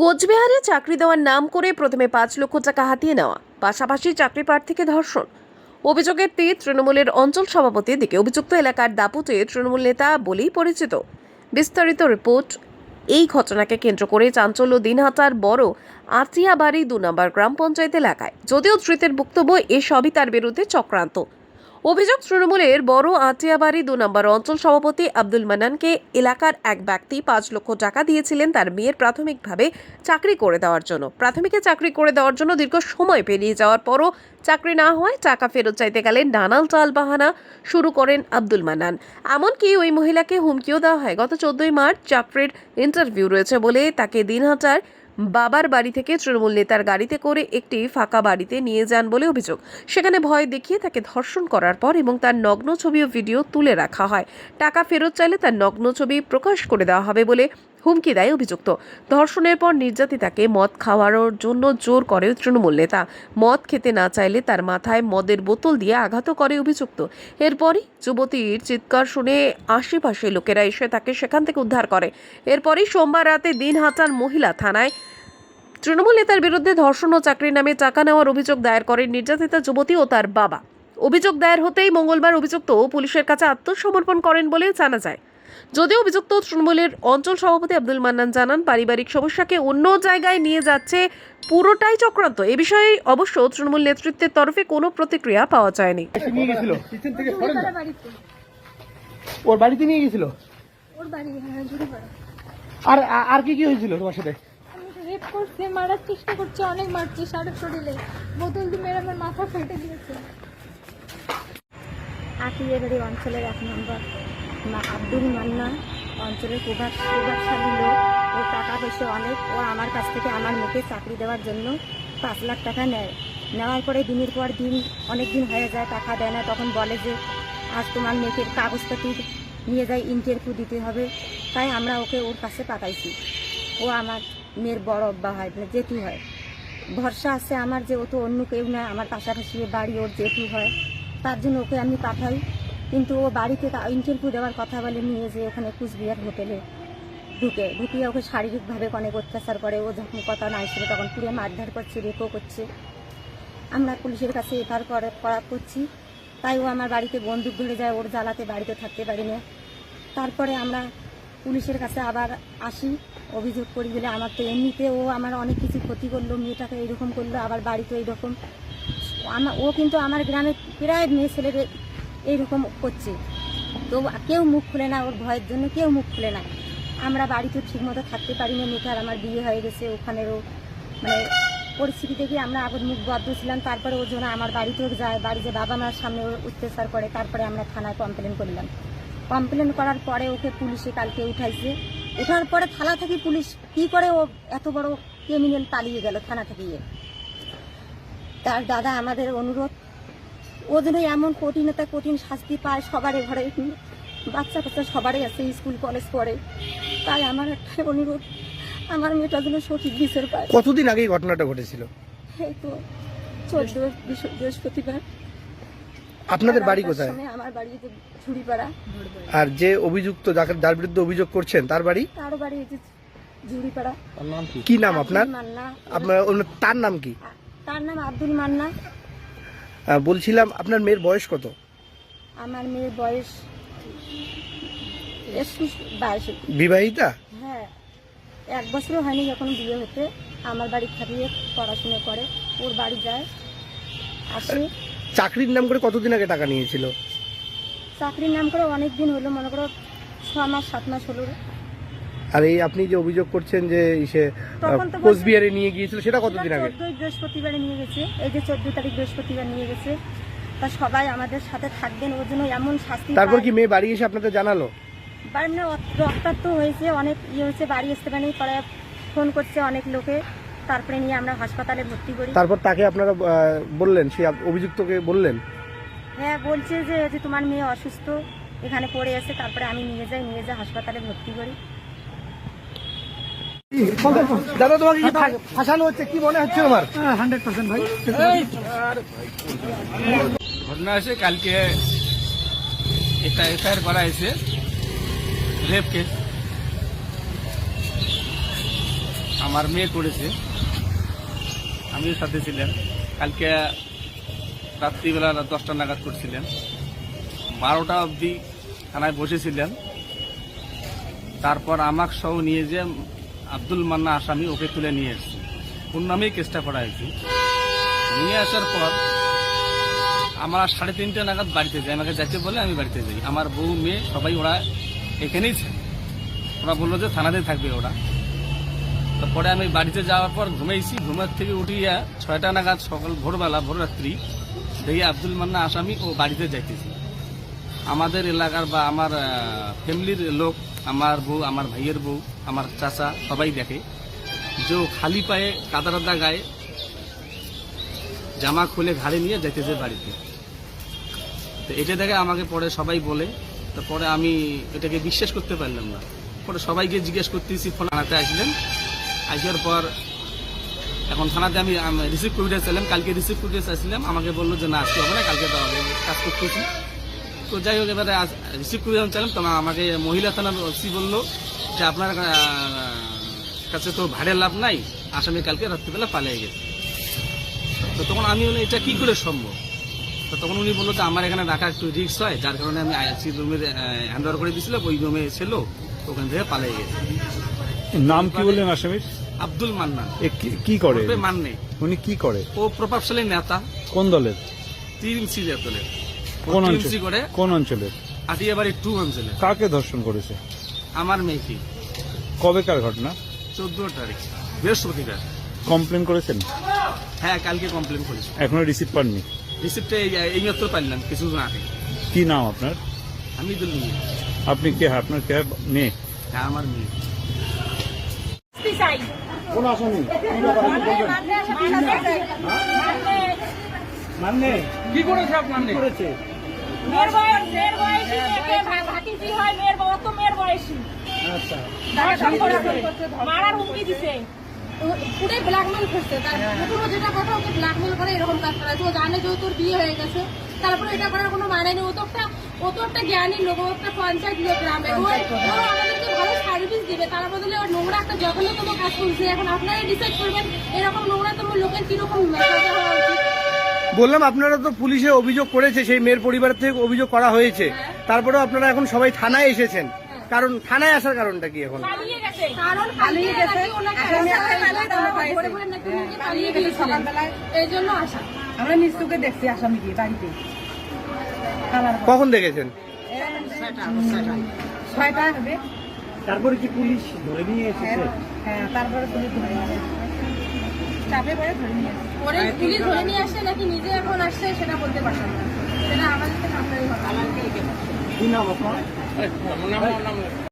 কোচবিহারে চাকরি দেওয়ার নাম করে প্রথমে পাঁচ লক্ষ টাকা হাতিয়ে নেওয়া, পাশাপাশি চাকরি প্রার্থীকে ধর্ষণ। অভিযোগের তীর তৃণমূলের অঞ্চল সভাপতির দিকে অভিযুক্ত এলাকার দাপুতে তৃণমূল নেতা বলেই পরিচিত। বিস্তারিত রিপোর্ট, এই ঘটনাকে কেন্দ্র করে চাঞ্চল্য দিনহাটার বড় আতিয়াবাড়ি দু নম্বর গ্রাম পঞ্চায়েত এলাকায়। যদিও ধৃতের বক্তব্য এসবই তার বিরুদ্ধে চক্রান্ত। অভিযোগ, তৃণমূলের বড় আটিয়াবাড়ি দু নম্বর অঞ্চল সভাপতি আব্দুল মান্নানকে এলাকার এক ব্যক্তি পাঁচ লক্ষ টাকা দিয়েছিলেন তার মেয়ের প্রাথমিকভাবে চাকরি করে দেওয়ার জন্য। প্রাথমিকে চাকরি করে দেওয়ার জন্য দীর্ঘ সময় পেরিয়ে যাওয়ার পরও চাকরি না হওয়ায় টাকা ফেরত চাইতে গেলে নানাল চাল বাহানা শুরু করেন আব্দুল মান্নান। এমনকি ওই মহিলাকে হুমকিও দেওয়া হয়। গত চোদ্দই মার্চ চাকরির ইন্টারভিউ রয়েছে বলে তাকে দিনহাটার বাবার বাড়ি থেকে তৃণমূল নেতার গাড়িতে করে একটি ফাঁকা বাড়িতে নিয়ে যান বলে অভিযোগ। সেখানে ভয় দেখিয়ে তাকে ধর্ষণ করার পর এবং তার নগ্ন ছবি ও ভিডিও তুলে রাখা হয়। টাকা ফেরত চাইলে তার নগ্ন ছবি প্রকাশ করে দেওয়া হবে বলে হুমকি দেয় অভিযুক্ত। ধর্ষণের পর নির্যাতিতাকে মদ খাওয়ানোর জন্য জোর করে তৃণমূল নেতা। মদ খেতে না চাইলে তার মাথায় মদের বোতল দিয়ে আঘাত করে অভিযুক্ত। এরপরই যুবতীর চিৎকার শুনে আশেপাশে লোকেরা এসে তাকে সেখান থেকে উদ্ধার করে। এরপরই সোমবার রাতে দিন দিনহাটার মহিলা থানায় তৃণমূল নেতার বিরুদ্ধে ধর্ষণ ও চাকরির নামে টাকা নেওয়ার অভিযোগ দায়ের করেন নির্যাতিতা যুবতী ও তার বাবা। অভিযোগ দায়ের হতেই মঙ্গলবার অভিযুক্ত পুলিশের কাছে আত্মসমর্পণ করেন বলে জানা যায়। যদিও অভিযুক্ত তৃণমূলের অঞ্চল সভাপতি আব্দুল মান্নান জানান পারিবারিক সমস্যাকে অন্য জায়গায় নিয়ে যাচ্ছে পুরোটাই চক্রান্ত। এ বিষয়ে অবশ্য তৃণমূল নেতৃত্বের তরফে কোনো প্রতিক্রিয়া পাওয়া যায়নি। ওর বাড়িতে। নিয়ে গেছিল? ওর বাড়ি হ্যাঁ আর আর- আর কি কি হয়েছিল তোমার সাথে? রেপ করছে মারার চেষ্টা করছে অনেক মারছে সাড়ে শরীরে বোতল দিয়ে মেরে আমার মাথা ফেটে দিয়েছে আটিয়াবাড়ি অঞ্চলের এক নম্বর। আব্দুল মান্নান অঞ্চলের প্রভাব প্রভাবশালী লোক ও টাকা পয়সা অনেক। ও আমার কাছ থেকে আমার মেয়েকে চাকরি দেওয়ার জন্য পাঁচ লাখ টাকা নেয়। নেওয়ার পরে দিনের পর দিন অনেক দিন হয়ে যায়, টাকা দেয় না। তখন বলে যে, আজ তোমার মেয়েকে কাগজপাতি নিয়ে যাই, ইন্টারভিউ দিতে হবে। তাই আমরা ওকে ওর কাছে পাঠাইছি। ও আমার মেয়ের বড় অব্বা হয় মানে জেঠু হয়। ভরসা আছে আমার যে ও তো অন্য কেউ না, আমার পাশাপাশি বাড়ি ওর জেঠু হয়। তার জন্য ওকে আমি পাঠাই। কিন্তু ও বাড়িতে ইন্টারভিউ দেওয়ার কথা বলে নিয়ে যে ওখানে কুচবিহার হোটেলে ঢুকে, ঢুকিয়ে ওকে শারীরিকভাবে অনেক অত্যাচার করে। ও যখন কথা নাই ছিল তখন পুড়ে মারধর করছে, রেপও করছে। আমরা পুলিশের কাছে এফআর করে, করা করছি। তাই ও আমার বাড়িতে বন্দুক ধরে যায়, ওর জ্বালাতে বাড়িতে থাকতে পারি না। তারপরে আমরা পুলিশের কাছে আবার আসি, অভিযোগ করি বলে আমার তো এমনিতে ও আমার অনেক কিছু ক্ষতি করল, মেয়েটাকে এইরকম করল, আবার বাড়িতে এইরকম। আমার, ও কিন্তু আমার গ্রামে প্রায় মেয়ে ছেলেদের এইরকম করছে। তো কেউ মুখ খুলে না, ওর ভয়ের জন্য কেউ মুখ খুলে না। আমরা বাড়িতে ঠিকমতো থাকতে পারি না, মেয়েটার আমার বিয়ে হয়ে গেছে, ওখানেরও মানে পরিস্থিতি দেখে আমরা আবার মুখ বদ্ধ ছিলাম, তারপরে ওর জন্য আমার বাড়িতেও যায় বাড়ি যে বাবা মার সামনে ওর অত্যাচার করে, তারপরে আমরা থানায় কমপ্লেন করলাম। কমপ্লেন করার পরে ওকে পুলিশে কালকে উঠাইছে। ওঠার পরে থানা থেকে পুলিশ কি করে ও এত বড় ক্রিমিনাল পালিয়ে গেল থানা থেকে তার দাদা আমাদের অনুরোধ ও যেন এমন কঠিনতা কঠিন শাস্তি পায় সবারই ঘরে। বাচ্চা কাচ্চা সবারই আছে স্কুল কলেজ পড়ে। তাই আমার একটা অনুরোধ আমার মেয়েটা যেন সঠিক বিচার পায়। কতদিন আগে ঘটনাটা ঘটেছিল? এই তো চোদ্দ বৃহ- বৃহস্পতিবার। আপনাদের বাড়ি কোথায়? আমার বাড়ি ঝুড়িপাড়া। আর যে অভিযুক্ত যাকে যার বিরুদ্ধে অভিযোগ করছেন তার বাড়ি? তারও বাড়ি ঝুড়িপাড়া। কি? নাম আপনার? মান্না। আপনার তার নাম কি? তার নাম আব্দুল মান্না। বলছিলাম আপনার মেয়ের বয়স কত? আমার মেয়ের বয়স বিবাহিতা? হ্যাঁ এক বছরও হয়নি যখন বিয়ে হতে। আমার বাড়ি থাকিয়ে পড়াশুনো করে ওর বাড়ি যায় আসে। চাকরির নাম করে কতদিন আগে টাকা নিয়েছিল? চাকরির নাম করে অনেক দিন হলো মনে করো ছ মাস সাত মাস হলো। আর এই আপনি যে অভিযোগ করছেন যে সে কোচবিহারে নিয়ে গিয়েছিল সেটা কতদিন আগে? বৃহস্পতিবারে নিয়ে গেছে। এই যে চোদ্দ তারিখ বৃহস্পতিবার নিয়ে গেছে। তা সবাই আমাদের সাথে থাকবেন ওর জন্য এমন শাস্তি তারপর কি মেয়ে বাড়ি এসে আপনাদের জানালো? বাড়ি রক্তাক্ত হয়েছে অনেক ইয়ে হয়েছে বাড়ি আসতে পারেনি পরে ফোন করছে অনেক লোকে। তারপরে নিয়ে আমরা হাসপাতালে ভর্তি করি। তারপর তাকে আপনারা বললেন সেই অভিযুক্তকে বললেন? হ্যাঁ বলছে যে যে তোমার মেয়ে অসুস্থ এখানে পড়ে আছে তারপরে আমি নিয়ে যাই নিয়ে যাই হাসপাতালে ভর্তি করি। দাদা তোমাকে কি ফাঁসানো হচ্ছে? কি মনে হচ্ছে তোমার? হান্ড্রেড পার্সেন্ট ভাই। ঘটনা আছে কালকে একটা এফআইআর করা হয়েছে রেপ কেস আমার মেয়ে করেছে। আমিও সাথে ছিলেন কালকে রাত্রিবেলা দশটা নাগাদ করছিলেন। বারোটা অবধি থানায় বসেছিলেন। তারপর আমাক সহ নিয়ে যে আব্দুল মান্না আসামি ওকে তুলে নিয়ে এসেছে। ওর নামেই কেসটা করা হয়েছে। নিয়ে আসার পর আমরা সাড়ে তিনটে নাগাদ বাড়িতে যাই। আমাকে যাইতে বলে আমি বাড়িতে যাই। আমার বউ, মেয়ে সবাই ওরা এখানেই থাকে। ওরা বলল যে থানাতেই থাকবে ওরা। তারপরে আমি বাড়িতে যাওয়ার পর ঘুমাইছি। ঘুমার থেকে উঠিয়া ছয়টা নাগাদ সকাল ভোরবেলা, ভোররাত্রি দেখি আব্দুল মান্না আসামি ও বাড়িতে যাইতেছি। আমাদের এলাকার বা আমার ফ্যামিলির লোক, আমার বউ, আমার ভাইয়ের বউ আমার চাচা সবাই দেখে। যে খালি পায়ে কাদা কাদা গায়ে জামা খুলে ঘাড়ে নিয়ে যাইতেছে বাড়িতে। তো এটা দেখে আমাকে পরে সবাই বলে, তো পরে আমি এটাকে বিশ্বাস করতে পারলাম না। পরে সবাইকে জিজ্ঞেস করতেছি, ফোন থানাতে আসলেন? আসার পর এখন থানাতে আমি রিসিভ করে আসলাম, কালকে রিসিভ করে আসলাম। আমাকে বলল যে, না, আজকে হবে না, কালকে হবে, কাজ করতেছি। তো যাই হোক, এবারে রিসিভ যখন চাইলাম তখন আমাকে মহিলা থানার ওসি বলল যে আপনার কাছে তো ভাড়ে লাভ নাই। আসামি কালকে রাত্রিবেলা পালিয়ে গেছে। তো তখন আমি বলি এটা কি করে সম্ভব? তো তখন উনি বলল যে আমার এখানে রাখা একটু রিক্স হয় যার কারণে আমি আইসি রুমের হ্যান্ড ওভার করে দিয়েছিলাম ওই রুমে ছিল ওখান থেকে পালিয়ে গেছে। নাম কি বললেন আসামির? আব্দুল মান্নান। এ কি- করে? মান্নে। উনি কি করে? ও প্রভাবশালী নেতা। কোন দলের? টিএমসি দলের কোন অঞ্চল কোন অঞ্চলের? আটিয়াবাড়ি টু অঞ্চলে কাকে ধর্ষণ করেছে? আমার মেয়েকে। কবেকার ঘটনা? চোদ্দ তারিখ। বৃহস্পতিবার। কমপ্লেন করেছেন? হ্যাঁ কালকে কমপ্লেন করেছি। এখনও রিসিভ পাননি? রিসিপ্টে এই মাত্র পারলাম কিছু আগে কি নাম আপনার? আমি তো নিয়ে আপনি কে? আপনার কে? মেয়ে? হ্যাঁ আমার মেয়ে। মেয়ের বয়স মেয়ের বয়সী ভাতিজি হয় মেয়ের বাবা তো মেয়ের বয়সী। মারার হুমকি দিছে। পুরো ব্ল্যাকমেল করছে। তার প্রথমে যেটা কথা ওকে ব্ল্যাকমেল করে এরকম কাজ করা। ও জানে যে তোর বিয়ে হয়ে গেছে। তারপরে এটা করার কোনো মানে নেই। ও তো একটা ও তো একটা জ্ঞানী লোক ও একটা পঞ্চায়েত লোক গ্রামে। ও আমাদেরকে ভালো সার্ভিস দিবে। তার বদলে ও নোংরা একটা জঘন্যতম কাজ করছে। এখন আপনারাই ডিসাইড করবেন এরকম নোংরাতম লোকের কীরকম সাজা হওয়া উচিত? বললাম আপনারা তো পুলিশে অভিযোগ করেছে সেই মেয়ের পরিবার থেকে অভিযোগ করা হয়েছে। তারপরেও আপনারা এখন সবাই থানায় এসেছেন। কারণ থানায় আসার কারণটা কি এখন? আমরা নিশ্চুকে দেখছি আসামিকে বাড়িতে। কখন দেখেছেন? ছয়টা। হবে। তারপরে কি পুলিশ ধরে নিয়ে এসেছে? হ্যাঁ তারপরে পুলিশ ধরে নিয়ে চাপে পড়ে ধরে নিয়ে আসে। পুলিশ ধরে নিয়ে আসছে নাকি নিজে এখন আসছে সেটা বলতে পারতাম না। সেটা আমাদের থেকে আপনারই কথা Do you know.